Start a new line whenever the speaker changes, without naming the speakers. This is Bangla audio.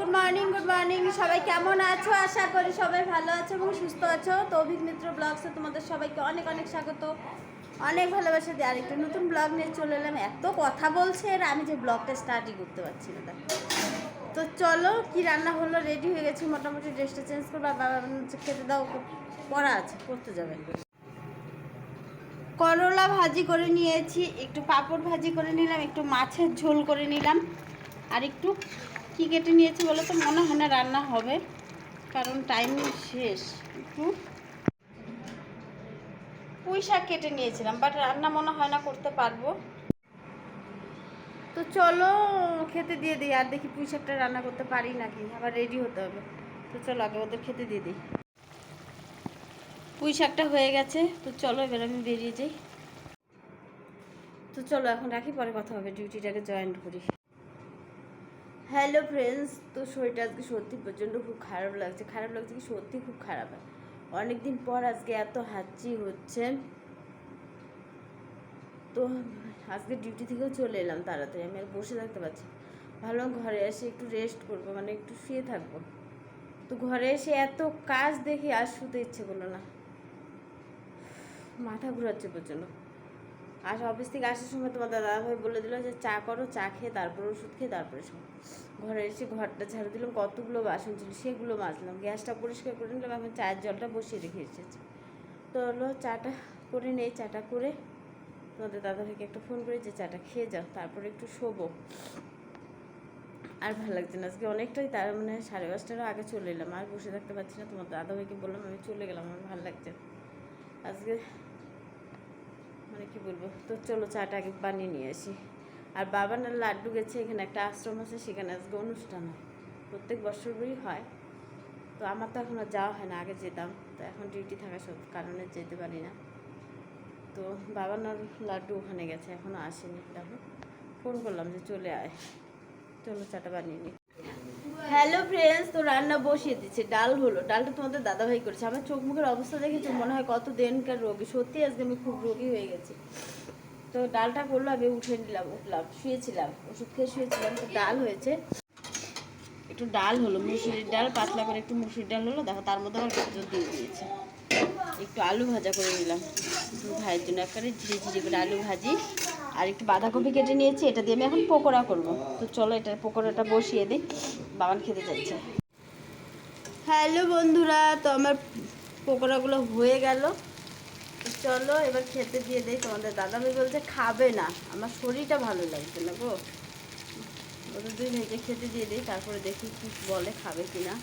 গুড মর্নিং গুড মর্নিং সবাই কেমন আছো? আশা করি সবাই ভালো আছো এবং সুস্থ আছো। তো অভিক মিত্র ব্লগসে তোমাদের সবাইকে অনেক অনেক স্বাগত। অনেক ভালোবাসা দিয়ে আরেকটা নতুন ব্লগ নিয়ে চলে এলাম। এত কথা বলছে আর আমি যে ব্লগটা স্টার্টই করতে পারছি না। তো চলো, কি রান্না হলো? রেডি হয়ে গেছি। মোটামুটি ড্রেসটা চেঞ্জ করব বাবা খেতে দাও পড়া আছে করতে যাবে। করলা ভাজি করে নিয়েছি। একটু পাঁপড় ভাজি করে নিলাম, একটু মাছের ঝোল করে নিলাম। আর একটু কি কেটে নিয়েছি বলে তো? মনে হয় না রান্না হবে, কারণ টাইম শেষ। একটু পুঁই শাক কেটে নিয়েছিলাম বাট রান্না মনে হয় না করতে পারব। তো চলো, খেতে দিয়ে দিই, আর দেখি পুঁই শাকটা রান্না করতে পারি নাকি, আবার রেডি হতে হবে। তো চলো, আগে ওদের খেতে দিয়ে দিই। পুঁই শাকটা হয়ে গেছে, তো চলো এবার আমি বেরিয়ে যাই। তো চলো, এখন রাখি, পরে কথা হবে ডিউটিটাকে জয়েন করি। হ্যালো ফ্রেন্ডস, তো শরীরটা আজকে সত্যি প্রচণ্ড খুব খারাপ লাগছে। খারাপ লাগছে কি সত্যি খুব খারাপ অনেক দিন পর আজকে এত হাঁচি হচ্ছে। তো আজকে ডিউটি থেকেও চলে এলাম তাড়াতাড়ি, আমি আর বসে থাকতে পারছি ভালো ঘরে এসে একটু রেস্ট করব মানে একটু শুয়ে থাকব। তো ঘরে এসে এত কাজ দেখি আর শুতে ইচ্ছে করল না। মাথা ঘুরাচ্ছে প্রচণ্ড। আর অফিস থেকে আসার সময় তোমার দাদাভাই বলে দিল যে, চা করো, চা খেয়ে তারপর ওষুধ খেয়ে তারপরে ঘরে এসে ঘরটা ঝাড়ু দিলাম, কতগুলো বাসন ছিল সেগুলো মাজলাম। গ্যাসটা পরিষ্কার করে নিলাম, এখন চায়ের জলটা বসিয়ে রেখে এসেছি। তো হলো চাটা করে নেই, চাটা করে তোমাদের দাদাভাইকে একটা ফোন করে যে, চাটা খেয়ে যাও, তারপরে একটু শোবো। আর ভালো লাগছে না, আজকে অনেকটাই তার মানে সাড়ে পাঁচটারও আগে চলে এলাম, আর বসে থাকতে পারছি না। তোমার দাদাভাইকে বললাম, আমি চলে গেলাম, আমার ভালো লাগছে আজকে কি বলব? তো চলো চাটা আগে বানিয়ে নিয়ে আসি। আর বাবা না লাড্ডু গেছে, এখানে একটা আশ্রম আছে, সেখানে আজকে অনুষ্ঠান হয়। প্রত্যেক বছরই হয়। তো আমার তো এখন আর যাওয়া হয় না, আগে যেতাম। তো এখন ডিউটি থাকা সব কারণে যেতে পারি না। তো বাবা না লাড্ডু ওখানে গেছে এখনও আসেনি। তখন ফোন করলাম যে চলে আয়। চলো চাটা বানিয়ে নিই। হ্যালো ফ্রেন্ডস তো রান্না বসিয়ে দিচ্ছে। ডাল হলো। ডালটা তোমাদের দাদাভাই করেছে। আমার চোখ মুখের অবস্থা দেখেছ মনে হয় কত দিনকার রোগী। সত্যি আজকে আমি খুব রোগী হয়ে গেছি। তো ডালটা করল, আমি উঠে নিলাম, উঠলাম, শুয়েছিলাম। ওষুধ খেয়ে শুয়েছিলাম, তো ডাল হয়েছে। একটু ডাল হলো, মুসুরির ডাল, পাতলা করে একটু মুসুরির ডাল হলো। দেখো, তার মধ্যে আবার গাজর দিয়ে দিয়েছে। একটু আলু ভাজা করে নিলাম। দু ভাইয়ের জন্য একবারে ঝিরি ঝিরি করে আলু ভাজি। আর একটু বাঁধাকপি কেটে নিয়েছি। এটা দিয়ে আমি এখন পকোড়া করব। তো চলো, এটা পকোড়াটা বসিয়ে দিই। বাবান খেতে চাইছে। হ্যালো বন্ধুরা, তো আমার পোকোড়াগুলো হয়ে গেল। চলো এবার খেতে দিয়ে দেয় তোমাদের দাদাভাই বলছে খাবে না। আমার শরীরটা ভালো লাগছে না গো। ওদের দুই ভেজে খেতে দিয়ে দিই, তারপরে দেখি কি বলে, খাবে কিনা।